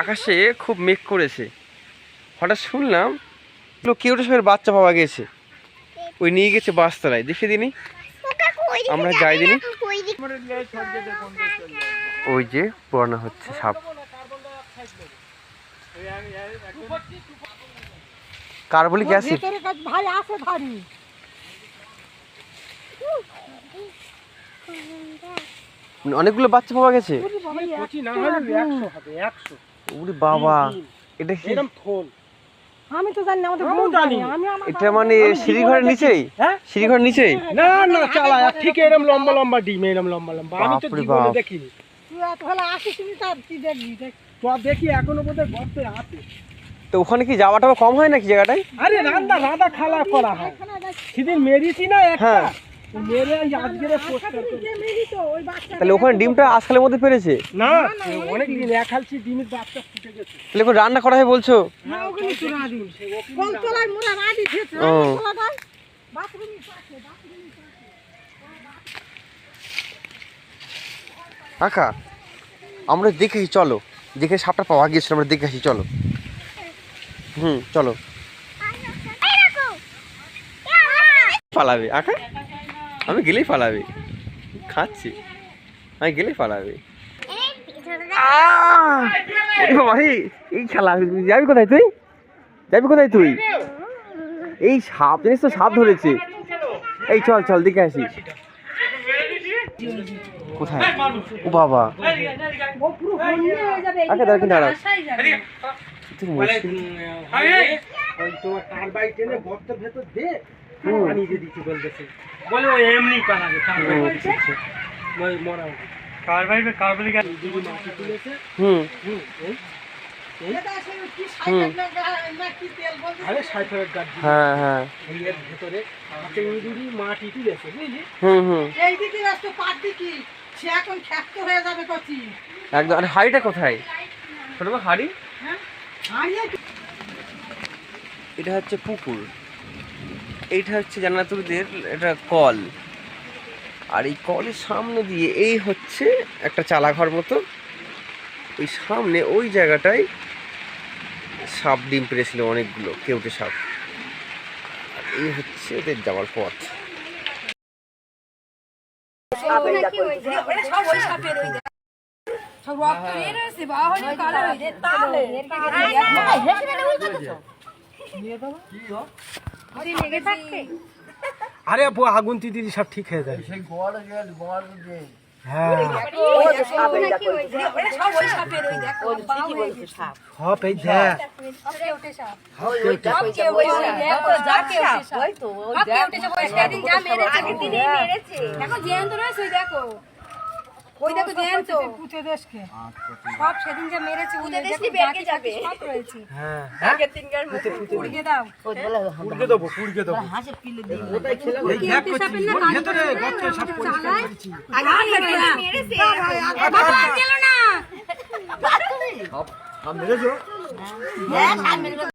আকাশে খুব মেঘ করেছে। হঠাৎ শুনলাম কেউটা সবের বাচ্চা পাওয়া গেছে? ওই নিয়ে গেছে বাসতলায়। দেখে দিনি। আমরা যাই দিনি। ওই যে পড়ানো হচ্ছে সাপ। Carbolic acid. ভাই আছে অনেকগুলো বাচ্চা পাওয়া গেছে। কচি না হবে একশো। ওরে বাবা এটা কি? এরকম থোল আমি তো জানি না আমাদের বউ জানি। আমি এটা মানে সিঁড়িঘরের নিচেই? হ্যাঁ? সিঁড়িঘরের নিচেই? না না চালা ঠিক এরম লম্বা লম্বা ডিম এরম লম্বা লম্বা। আমি তো জীবনে। দেখিনি। তুই এত ভালো আসিস তুমি তার কি দেখবি? দেখ তো দেখি এখনও বোধহয় গর্তে আছে। তো ওখানে কি যাওয়া টাওয়া কম হয় নাকি জায়গাটায়? আরে রান্না রান্না খালা করা হয়। সেদিন মেরেছি না একটা? হ্যাঁ। তাহলে ওখানে ডিমটা আজকালের মধ্যে পেরেছে না অনেক দিন এক হালছি ডিমের বাচ্চা ফুটে গেছে তাহলে এখন রান্না করা হয় বলছো কাকা আমরা দেখেছি চলো যেখানে সাপটা পাওয়া গিয়েছিল আমরা দেখে আসি চলো হুম চলো পালাবে আকা আমি গেলেই পালাবে খাচ্ছি আমি গেলেই পালাবে এই খেলা যাবি কোথায় তুই যাবি কোথায় তুই এই সাপ জানিস তো সাপ ধরেছে এই চল চল দেখে আসি কোথায় ও বাবা হয়ে আচ্ছা দাঁড়া দাঁড়াও তুই মুশকিল ওই তোমার কার বাইক টেনে গর্তের ভেতর দে দিয়ে দিচ্ছি বলতেছে। বলে ওই এমনি পালাবে আচ্ছা, আচ্ছা। মরা দিদি মাটি তুলেছে। হুম। হুম এই। এটা সে কি সাইকেল না না কি তেল বলতে আরে সাইফারের গাছ হ্যাঁ হ্যাঁ। ভেতরে হাতে ইঁদুরি মাটি তুলেছে বুঝলি? হুম হুম। এই দিকে রাস্তা পার দিকে সে এখন খ্যাপ্ত হয়ে যাবে কচি। একদম আরে হাড়িটা কোথায়? ছোট হাড়ি? হ্যাঁ এটা হচ্ছে পুকুর। এইটা হচ্ছে জান্নাতুরদের এটা কল। আর এই কলের সামনে দিয়ে এই হচ্ছে একটা চালাঘর মতো। ওই সামনে ওই জায়গাটায় সাপ ডিম পেরেছিল অনেকগুলো কেউটে সাপ। আর এই হচ্ছে ওদের যাওয়ার পথ। আরে আপু আগুন তিতিরি সব ঠিক হয়ে যায় হ্যাঁ সব এই দেখ দেখো জ্যান্ত রয়েছে ওই দেখো ওই জ্যান্ত পুঁতে দেশকে সব সেদিন যা মেরেছে ওদের দেখো বেঁকে যাবে। সব রয়েছে। হ্যাঁ উড়িয়ে দাও। পুড়কে দেবো পুড়কে দেবো। এই দেখ করছি, ওর ভেতরে গর্তে সব পরিষ্কার করেছি। মেরেছে। বাবা আর গেল না।